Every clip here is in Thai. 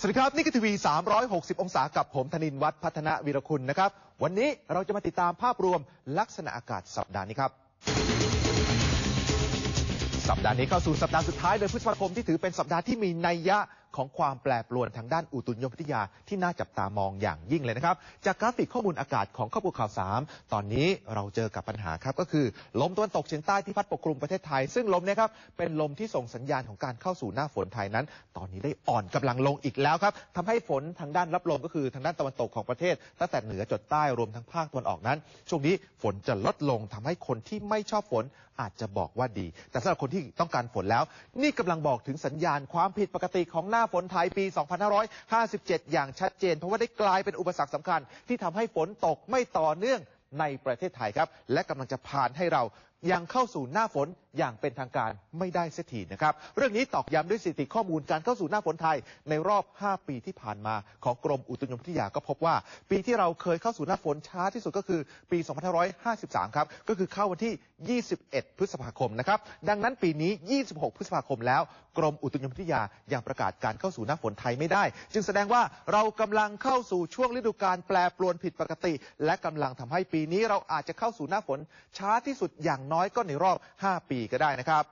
สวัสดีครับ นี่คือทีวี 360 องศากับผมธนินวัฒน์พัฒนวีรคุณนะครับ วันนี้เราจะมาติดตามภาพรวมลักษณะอากาศสัปดาห์นี้ครับ สัปดาห์นี้เข้าสู่สัปดาห์สุดท้ายเดือนพฤษภาคมที่ถือเป็นสัปดาห์ที่มีนัยยะ ของความแปรปรวนทางด้านอุตุนิยมวิทยาที่น่าจับตามองอย่างยิ่งเลยนะครับ จากกราฟิกข้อมูลอากาศของข้อมูลข่าวสามตอนนี้เราเจอกับปัญหาครับก็คือ ลมตะวันตกเฉียงใต้ที่พัดปกคลุมประเทศไทย ซึ่งลมเนี้ครับเป็นลมที่ส่งสัญญาณของการเข้าสู่หน้าฝนไทยนั้น ตอนนี้ได้อ่อนกำลังลงอีกแล้วครับทำให้ฝนทางด้านรับลมก็คือทางด้านตะวันตกของประเทศตั้งแต่เหนือจดใต้รวมทั้งภาคตะวันออกนั้น ช่วงนี้ฝนจะลดลงทำให้คนที่ไม่ชอบฝนอาจจะบอกว่าดี แต่สำหรับคนที่ต้องการฝนแล้ว นี่กำลังบอกถึงสัญญาณความผิดปกติของหน้าฝนไทยปี 2557 อย่างชัดเจน เพราะว่าได้กลายเป็นอุปสรรคสำคัญ ที่ทำให้ฝนตกไม่ต่อเนื่องในประเทศไทยครับ และกำลังจะผ่านให้เรา ยังเข้าสู่หน้าฝนอย่างเป็นทางการไม่ได้เสียทีนะครับ เรื่องนี้ตอกย้ำด้วยสถิติข้อมูลการเข้าสู่หน้าฝนไทยในรอบ 5 ปีที่ผ่านมา ของกรมอุตุนิยมวิทยาก็พบว่า ปีที่เราเคยเข้าสู่หน้าฝนช้าที่สุดก็คือปี 2553 ครับ ก็คือเข้าวันที่ 21 พฤษภาคมนะครับ ดังนั้นปีนี้ 26 พฤษภาคมแล้ว กรมอุตุนิยมวิทยายังประกาศการเข้าสู่หน้าฝนไทยไม่ได้ จึงแสดงว่าเรากำลังเข้าสู่ช่วงฤดูกาลแปรปรวนผิดปกติ และกำลังทำให้ปีนี้เราอาจจะเข้าสู่หน้าฝนช้าที่สุดอย่างน้อยก็ในรอบ 5 ปีก็ได้นะครับ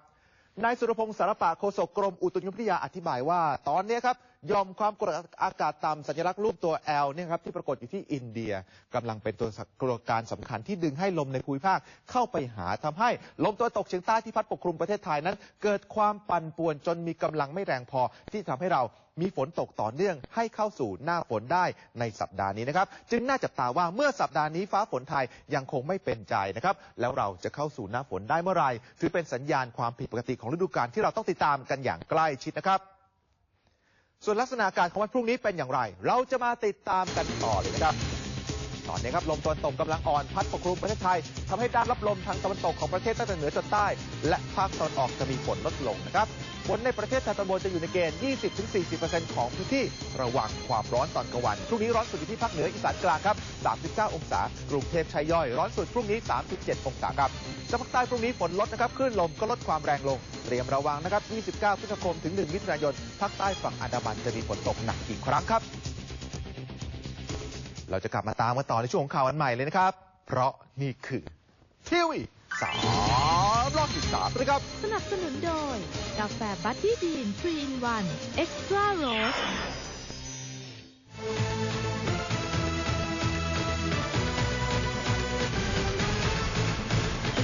นายสุรพงศ์สารปะโฆษกกรมอุตุนิยมวิทยาอธิบายว่า ตอนนี้ครับ ยอมความกดอากาศต่ำสัญลักษณ์รูปตัว L เนี่ยครับที่ปรากฏอยู่ที่อินเดียกำลังเป็นตัวกรการสำคัญที่ดึงให้ลมในภูมิภาคเข้าไปหาทำให้ลมตัวตกเฉียงใต้ที่พัดปกคลุมประเทศไทยนั้น เกิดความปั่นป่วนจนมีกำลังไม่แรงพอ ที่ทำให้เรามีฝนตกต่อเนื่องให้เข้าสู่หน้าฝนได้ในสัปดาห์นี้นะครับ จึงน่าจับตาว่าเมื่อสัปดาห์นี้ฟ้าฝนไทยยังคงไม่เป็นใจนะครับ แล้วเราจะเข้าสู่หน้าฝนได้เมื่อไหร่ถือเป็นสัญญาณความผิดปกติของฤดูกาลที่เราต้องติดตามกันอย่างใกล้ชิดนะครับ ส่วนลักษณะอากาศของวันพรุ่งนี้เป็นอย่างไร เราจะมาติดตามกันต่อเลยนะครับตอนนี้ครับลมตะวันตกกำลังอ่อนพัดปกคลุมประเทศไทยทำให้ด้านรับลมทางตะวันตกของประเทศตั้งแต่เหนือจนใต้ และภาคตะวันออกจะมีฝนลดลงนะครับฝนในประเทศทางตอนบนจะอยู่ในเกณฑ์ 20-40%ของพื้นที่ระวังความร้อนตอนกลางวันพรุ่งนี้ร้อนสุดอยู่ที่ภาคเหนืออีสานกลางครับ 39 องศากรุงเทพชัยย่อย ร้อนสุดพรุ่งนี้ 37 องศาครับสภาคใต้พรุ่งนี้ฝนลดนะครับคลื่นลมก็ลดความแรงลง เตรียมระวังนะครับ 29 พฤษภาคมถึง 1 มิถุนายน ภาคใต้ฝั่งอันดามันจะมีฝนตกหนักอีกครั้งครับ เราจะกลับมาตามกันต่อในช่วงของข่าววันใหม่เลยนะครับ เพราะนี่คือทีวีสามรอบสิบสามนะครับ สนับสนุนโดย กาแฟบัตตี้บีนทรีอินวันเอ็กซ์ตร้าโรส